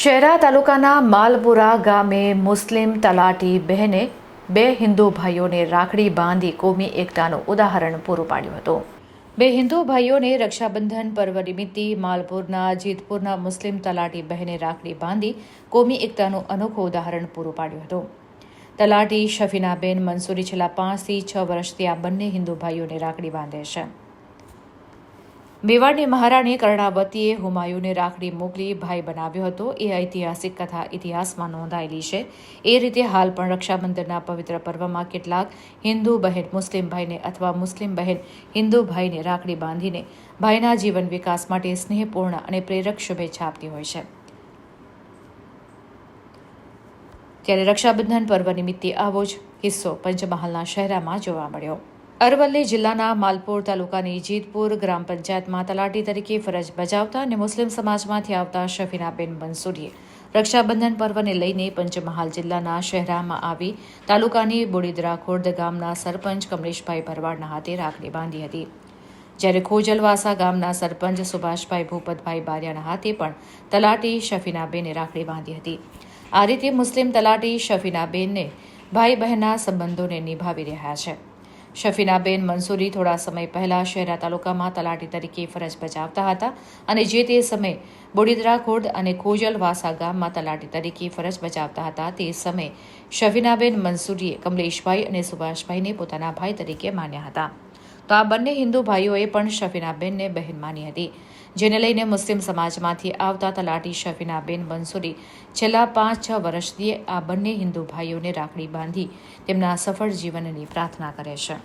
શહેરા તાલુકાના માલપુરા ગામે મુસ્લિમ તલાટી બહેને બે હિન્દુ ભાઈઓને રાખડી બાંધી કોમી એકતાનું ઉદાહરણ પૂરું પાડ્યું હતું. બે હિન્દુ ભાઈઓને રક્ષાબંધન પર્વ નિમિત્તે માલપુરના, જીતપુરના મુસ્લિમ તલાટી બહેને રાખડી બાંધી કોમી એકતાનું અનોખું ઉદાહરણ પૂરું પાડ્યું હતું. તલાટી શફીનાબેન મંસૂરી છેલ્લા પાંચથી છ વર્ષથી આ બંને હિન્દુ ભાઈઓને રાખડી બાંધે છે. મેવાડની મહારાણી કર્ણાવતીએ હુમાયુને રાખડી મોકલી ભાઈ બનાવ્યો હતો. એ ઐતિહાસિક કથા ઇતિહાસમાં નોંધાયેલી છે. એ રીતે હાલ પણ રક્ષાબંધનના પવિત્ર પર્વમાં કેટલાક હિન્દુ બહેન મુસ્લિમ ભાઈને અથવા મુસ્લિમ બહેન હિન્દુ ભાઈને રાખડી બાંધીને ભાઈના જીવન વિકાસ માટે સ્નેહપૂર્ણ અને પ્રેરક શુભેચ્છા આપતી હોય છે. ત્યારે રક્ષાબંધન પર્વ નિમિત્તે આવો જ કિસ્સો પંચમહાલના શહેરામાં જોવા મળ્યો. અરવલ્લી જિલ્લાના માલપુર તાલુકાની જીતપુર ગ્રામ પંચાયતમાં તલાટી તરીકે ફરજ બજાવતા અને મુસ્લિમ સમાજમાંથી આવતા શફીનાબેન બંસુરીએ રક્ષાબંધન પર્વને લઈને પંચમહાલ જિલ્લાના શહેરામાં આવી તાલુકાની બોડીદરા ખોર્દ ગામના સરપંચ કમલેશભાઈ ભરવાડના હાથે રાખડી બાંધી હતી. જ્યારે ખોજલવાસા ગામના સરપંચ સુભાષભાઈ ભૂપતભાઈ બારિયાના હાથે પણ તલાટી શફીનાબેને રાખડી બાંધી હતી. આ રીતે મુસ્લિમ તલાટી શફીનાબેનને ભાઈ બહેનના સંબંધોને નિભાવી રહ્યા છે. શફીનાબેન મંસૂરી થોડા સમય પહેલા શહેરા તાલુકામાં તલાટી તરીકે ફરજ બજાવતા હતા અને જે તે સમયે બોડીદરા ખોર્દ અને ખોજલ વાસા ગામમાં તલાટી તરીકે ફરજ બજાવતા હતા તે સમયે શફીનાબેન મંસૂરીએ કમલેશભાઈ અને સુભાષભાઈને પોતાના ભાઈ તરીકે માન્યા હતા. તો આ બંને હિન્દુ ભાઈઓએ પણ શફીનાબેનને બહેન માની હતી, જેને લઈને મુસ્લિમ સમાજમાંથી આવતા તલાટી શફીનાબેન બંસુરી છેલ્લા પાંચ છ વર્ષથી આ બંને હિન્દુ ભાઈઓને રાખડી બાંધી તેમના સફળ જીવનની પ્રાર્થના કરે છે.